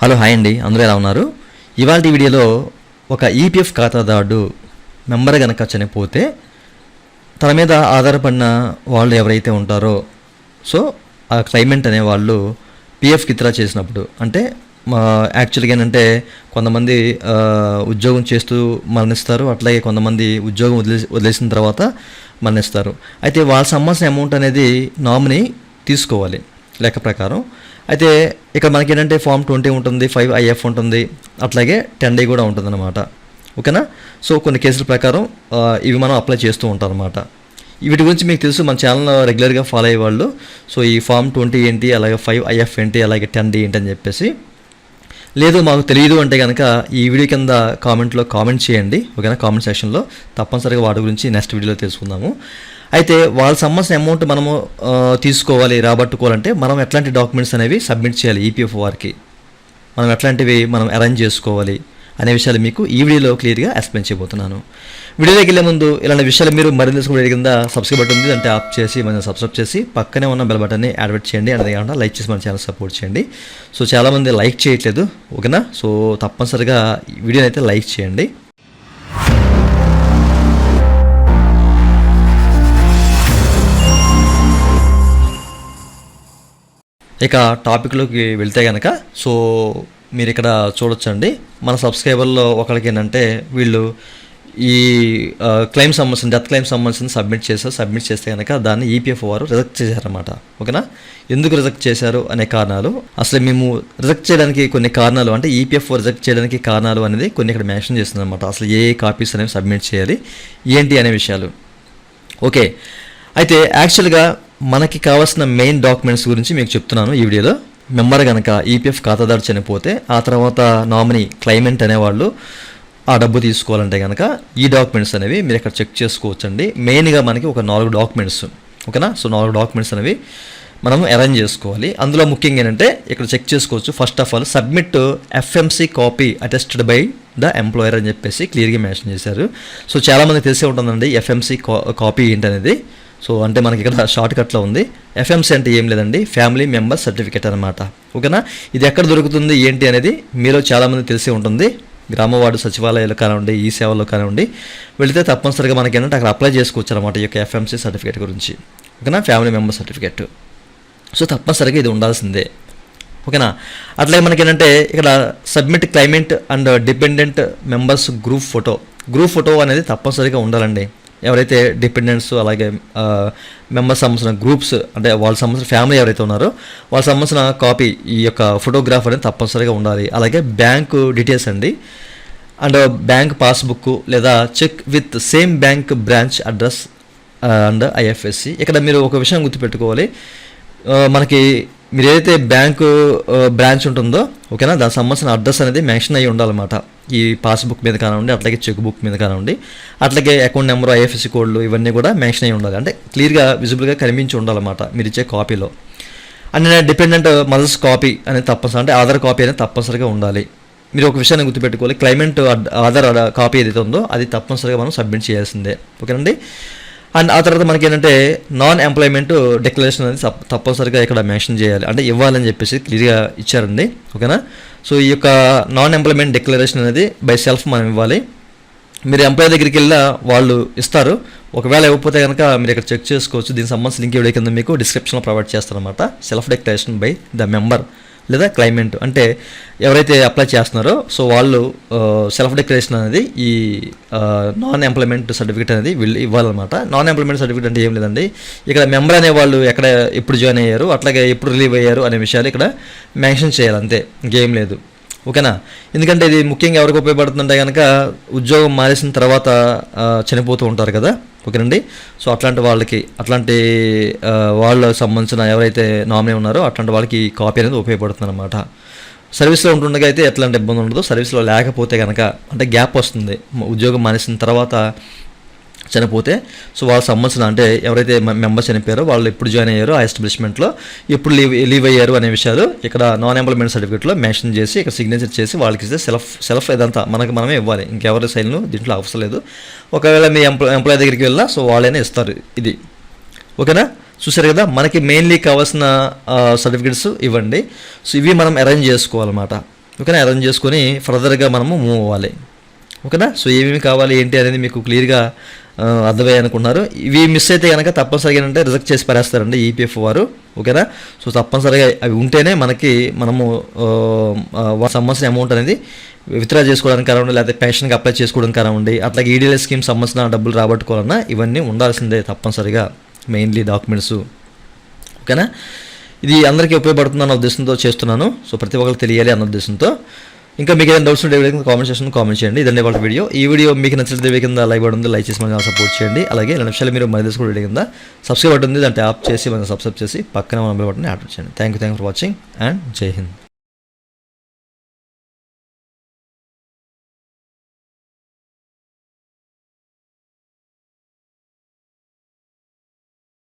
Hello hi అండి. అందరూ ఎలా ఉన్నారు? ఇవాళ వీడియోలో ఒక ఈపీఎఫ్ ఖాతాదారుడు మెంబర్ కనుక చనిపోతే తన మీద ఆధారపడిన వాళ్ళు ఎవరైతే ఉంటారో సో ఆ క్లైమెంట్ అనే వాళ్ళు పిఎఫ్కి ఇతరా చేసినప్పుడు అంటే మా యాక్చువల్గా ఏంటంటే కొంతమంది ఉద్యోగం చేస్తూ మరణిస్తారు. అట్లాగే కొంతమంది ఉద్యోగం వదిలేసి వదిలేసిన తర్వాత మరణిస్తారు. అయితే వాళ్ళ సంబంధించిన అమౌంట్ అనేది నామినీ తీసుకోవాలి లెక్క ప్రకారం. అయితే ఇక్కడ మనకి ఏంటంటే ఫామ్ ట్వంటీ ఉంటుంది ఫైవ్ ఐఎఫ్ ఉంటుంది అట్లాగే టెన్ డే కూడా ఉంటుంది అనమాట ఓకేనా? సో కొన్ని కేసుల ప్రకారం ఇవి మనం అప్లై చేస్తూ ఉంటాం అనమాట వీటి గురించి మీకు తెలుసు మన ఛానల్ రెగ్యులర్గా ఫాలో అయ్యేవాళ్ళు సో ఈ ఫామ్ ట్వంటీ ఏంటి అలాగే ఫైవ్ ఐఎఫ్ ఏంటి అలాగే టెన్ డి ఏంటి అని చెప్పేసి. లేదు మాకు తెలియదు అంటే కనుక ఈ వీడియో కింద కామెంట్లో కామెంట్ చేయండి. ఓకేనా? కామెంట్ సెక్షన్లో తప్పనిసరిగా వాటి గురించి నెక్స్ట్ వీడియోలో తెలుసుకుందాము. అయితే వాళ్ళ సంబంధించిన అమౌంట్ మనము తీసుకోవాలి రాబట్టుకోవాలంటే మనం ఎట్లాంటి డాక్యుమెంట్స్ అనేవి సబ్మిట్ చేయాలి ఈపీఎఫ్ వారికి. మనం ఎట్లాంటివి మనం అరేంజ్ చేసుకోవాలి అనే విషయాలు మీకు ఈ వీడియోలో క్లియర్గా ఎక్స్ప్లెయిన్ చేయబోతున్నాను. వీడియోలోకి వెళ్ళే ముందు ఇలాంటి విషయాలు మీరు మరింత తెలుసుకునే కింద సబ్స్క్రైబ్ బటన్ ఉంది అంటే ఆఫ్ చేసి మనం సబ్స్క్రైబ్ చేసి పక్కనే ఉన్న బెల్ బటన్ని యాడ్వర్ట్ చేయండి అదే కాకుండా లైక్ చేసి మన ఛానల్ సపోర్ట్ చేయండి. సో చాలామంది లైక్ చేయట్లేదు ఓకేనా? సో తప్పనిసరిగా ఈ వీడియోని అయితే లైక్ చేయండి. ఇక టాపిక్లోకి వెళ్తే కనుక సో మీరు ఇక్కడ చూడొచ్చండి. మన సబ్స్క్రైబర్లో ఒకరికి ఏంటంటే వీళ్ళు ఈ క్లెయిమ్ సంబంధించిన డెత్ క్లెయిమ్ సంబంధించిన సబ్మిట్ చేశారు సబ్మిట్ చేస్తే కనుక దాన్ని ఈపీఎఫ్ వారు రిజెక్ట్ చేశారన్నమాట. ఓకేనా? ఎందుకు రిజెక్ట్ చేశారు అనే కారణాలు. అసలు మేము రిజెక్ట్ చేయడానికి కొన్ని కారణాలు అంటే ఈపీఎఫ్ రిజెక్ట్ చేయడానికి కారణాలు అనేది కొన్ని ఇక్కడ మెన్షన్ చేస్తుంది అనమాట అసలు ఏ కాపీస్ అనేవి సబ్మిట్ చేయాలి ఏంటి అనే విషయాలు. ఓకే. అయితే యాక్చువల్గా మనకి కావాల్సిన మెయిన్ డాక్యుమెంట్స్ గురించి మీకు చెప్తున్నాను ఈ వీడియోలో. మెంబర్ కనుక ఈపీఎఫ్ ఖాతాదారు చనిపోతే ఆ తర్వాత నామినీ క్లైమెంట్ అనేవాళ్ళు ఆ డబ్బు తీసుకోవాలంటే కనుక ఈ డాక్యుమెంట్స్ అనేవి మీరు ఇక్కడ చెక్ చేసుకోవచ్చండి. మెయిన్గా మనకి ఒక నాలుగు డాక్యుమెంట్స్ ఓకేనా? సో నాలుగు డాక్యుమెంట్స్ అనేవి మనం అరేంజ్ చేసుకోవాలి. అందులో ముఖ్యంగా ఏంటంటే ఇక్కడ చెక్ చేసుకోవచ్చు. First of all submit FMC copy attested by the employer అని చెప్పేసి క్లియర్గా మెన్షన్ చేశారు. సో చాలామంది తెలిసే ఉంటుందండి ఎఫ్ఎంసి కాపీ ఏంటనేది. సో అంటే మనకి ఇక్కడ షార్ట్ కట్లో ఉంది. ఎఫ్ఎంసీ అంటే ఏం లేదండి. ఫ్యామిలీ మెంబర్ సర్టిఫికేట్ అనమాట ఓకేనా? ఇది ఎక్కడ దొరుకుతుంది? ఏంటి అనేది మీలో చాలామంది తెలిసి ఉంటుంది. గ్రామవార్డు సచివాలయాలు కానివ్వండి ఈ సేవల్లో కానివ్వండి. వెళితే తప్పనిసరిగా మనకి ఏంటంటే అక్కడ అప్లై చేసుకోవచ్చు అనమాట ఈ యొక్క ఎఫ్ఎంసీ సర్టిఫికేట్ గురించి. ఓకేనా? ఫ్యామిలీ మెంబర్ సర్టిఫికేట్ సో తప్పనిసరిగా ఇది ఉండాల్సిందే. ఓకేనా? అట్లాగే మనకి ఏంటంటే ఇక్కడ submit claimant and dependent members group photo group photo అనేది తప్పనిసరిగా ఉండాలండి. ఎవరైతే డిపెండెంట్స్ అలాగే మెంబర్స్ సంబంధించిన గ్రూప్స్ అంటే వాళ్ళ సంబంధించిన ఫ్యామిలీ ఎవరైతే ఉన్నారో వాళ్ళ సంబంధించిన కాపీ ఈ యొక్క ఫోటోగ్రాఫ్ అనేది తప్పనిసరిగా ఉండాలి. అలాగే బ్యాంకు డీటెయిల్స్ అండి. అండ్ బ్యాంక్ పాస్బుక్ లేదా cheque with same bank branch address and IFSC. ఇక్కడ మీరు ఒక విషయం గుర్తుపెట్టుకోవాలి. మనకి మీరు ఏదైతే బ్యాంకు బ్రాంచ్ ఉంటుందో ఓకేనా? దానికి సంబంధించిన అడ్రస్ అనేది మెన్షన్ అయ్యి ఉండాలన్నమాట. ఈ పాస్బుక్ మీద కానివ్వండి అట్లాగే చెక్ బుక్ మీద కానివ్వండి అట్లాగే అకౌంట్ నెంబర్ ఐఎఫ్ఎస్సి కోడ్లు ఇవన్నీ కూడా మెన్షన్ అయ్యి ఉండాలి. అంటే క్లియర్గా విజిబుల్గా కనిపించి ఉండాలన్నమాట మీరు ఇచ్చే కాపీలో. అండ్ డిపెండెంట్ మదర్స్ కాపీ అనేది తప్పనిసరి అంటే ఆధార్ కాపీ అనేది తప్పనిసరిగా ఉండాలి. మీరు ఒక విషయాన్ని గుర్తుపెట్టుకోవాలి. క్లైమెంట్ ఆధార్ కాపీ ఏదైతే ఉందో అది తప్పనిసరిగా మనం సబ్మిట్ చేయాల్సిందే. ఓకేనండి? అండ్ ఆ తర్వాత మనకి ఏంటంటే నాన్ ఎంప్లాయ్మెంట్ డిక్లరేషన్ అనేది తప్పనిసరిగా ఇక్కడ మెన్షన్ చేయాలి. అంటే ఇవ్వాలని చెప్పేసి క్లియర్గా ఇచ్చారండి. ఓకేనా? సో ఈ యొక్క నాన్ ఎంప్లాయ్మెంట్ డిక్లరేషన్ అనేది బై సెల్ఫ్ మనం ఇవ్వాలి. మీరు ఎంప్లాయ్ దగ్గరికి వెళ్ళినా వాళ్ళు ఇస్తారు. ఒకవేళ ఇవ్వకపోతే కనుక మీరు ఇక్కడ చెక్ చేసుకోవచ్చు. దీనికి సంబంధించి లింక్ ఇవ్వడం కింద మీకు డిస్క్రిప్షన్లో ప్రొవైడ్ చేస్తారనమాట self declaration by the member లేదా క్లైమెంట్. అంటే ఎవరైతే అప్లై చేస్తున్నారో సో వాళ్ళు సెల్ఫ్ డిక్లరేషన్ అనేది ఈ నాన్ ఎంప్లాయ్మెంట్ సర్టిఫికేట్ అనేది వీళ్ళు ఇవ్వాలన్నమాట. నాన్ ఎంప్లాయ్మెంట్ సర్టిఫికేట్ అంటే ఏం లేదండి. ఇక్కడ మెంబర్ అనే వాళ్ళు ఎక్కడ ఎప్పుడు జాయిన్ అయ్యారు అట్లాగే ఎప్పుడు రిలీవ్ అయ్యారు అనే విషయాలు ఇక్కడ మెన్షన్ చేయాలి అంతే. ఇంకేం లేదు. ఓకేనా? ఎందుకంటే ఇది ముఖ్యంగా ఎవరికి ఉపయోగపడుతుందంటే కనుక ఉద్యోగం మానేసిన తర్వాత చనిపోతూ ఉంటారు కదా. ఓకేనండి. సో అట్లాంటి వాళ్ళకి అట్లాంటి వాళ్ళకి సంబంధించిన ఎవరైతే నామినీ ఉన్నారో అట్లాంటి వాళ్ళకి ఈ కాపీ అనేది ఉపయోగపడుతుంది అనమాట సర్వీస్లో ఉంటుండగా అయితే ఎట్లాంటి ఇబ్బంది ఉండదు సర్వీస్లో లేకపోతే కనుక అంటే గ్యాప్ వస్తుంది. ఉద్యోగం మానేసిన తర్వాత చనిపోతే సో వాళ్ళకి సంబంధించిన అంటే ఎవరైతే మెంబర్స్ చనిపోయారో వాళ్ళు ఎప్పుడు జాయిన్ అయ్యారో ఆ ఎస్టాబ్లిష్మెంట్లో ఎప్పుడు లీవ్ లీవ్ అయ్యారు అనే విషయాలు ఇక్కడ నాన్ ఎంప్లాయ్మెంట్ సర్టిఫికేట్లో మెన్షన్ చేసి ఇక్కడ సిగ్నేచర్ చేసి వాళ్ళకి ఇస్తే సెల్ఫ్ సెల్ఫ్ ఇదంతా మనకు మనమే ఇవ్వాలి. ఇంకెవరి సైన్లు దీంట్లో అవసరం లేదు. ఒకవేళ మీ ఎంప్లాయ్ ఎంప్లాయ్ దగ్గరికి వెళ్ళినా సో వాళ్ళైనా ఇస్తారు ఇది. ఓకేనా? చూసారు కదా మనకి మెయిన్లీ కావాల్సిన సర్టిఫికేట్స్ ఇవ్వండి. సో ఇవి మనం అరేంజ్ చేసుకోవాలన్నమాట. ఓకేనా? అరేంజ్ చేసుకొని ఫర్దర్గా మనము మూవ్ అవ్వాలి. ఓకేనా? సో ఏమేమి కావాలి ఏంటి అనేది మీకు క్లియర్గా అర్థమయ్యాయి అనుకుంటున్నారు. ఇవి మిస్ అయితే కనుక తప్పనిసరిగా ఏంటంటే రిజెక్ట్ చేసి పరేస్తారండి ఈపీఎఫ్ వారు. ఓకేనా? సో తప్పనిసరిగా అవి ఉంటేనే మనకి మనము సంబంధించిన అమౌంట్ అనేది విత్డ్రా చేసుకోవడానికి కానివ్వండి లేకపోతే పెన్షన్కి అప్లై చేసుకోవడానికి కానివ్వండి అట్లాగే ఈడీఎల్ స్కీమ్ సంబంధించిన డబ్బులు రాబట్టుకోవాలన్నా ఇవన్నీ ఉండాల్సిందే తప్పనిసరిగా మెయిన్లీ డాక్యుమెంట్స్ ఓకేనా? ఇది అందరికీ ఉపయోగపడుతుంది అన్న ఉద్దేశంతో చేస్తున్నాను. సో ప్రతి ఒక్కరికి తెలియాలి అన్న ఉద్దేశంతో. ఇంకా మీకు ఏదైనా డౌట్స్ ఉంటే కామెంట్ సెక్షన్ కామెంట్ చేయండి. ఇదండి వాళ్ళ వీడియో ఈ వీడియో మీకు నచ్చినట్లయితే కింద లైక్ ఉంది. లైక్ చేసి మనకి సపోర్ట్ చేయండి. అలాగే రెండు నిమిషాలు మీరు మరి కూడా వీడియో కింద సబ్స్క్రైబ్ బటన్ ఉంది. దాన్ని ట్యాప్ చేసి మనం సబ్స్క్రైబ్ చేసి పక్కన మన బటన్ యాడ్ చేయండి. Thank you thank for watching and Jai Hind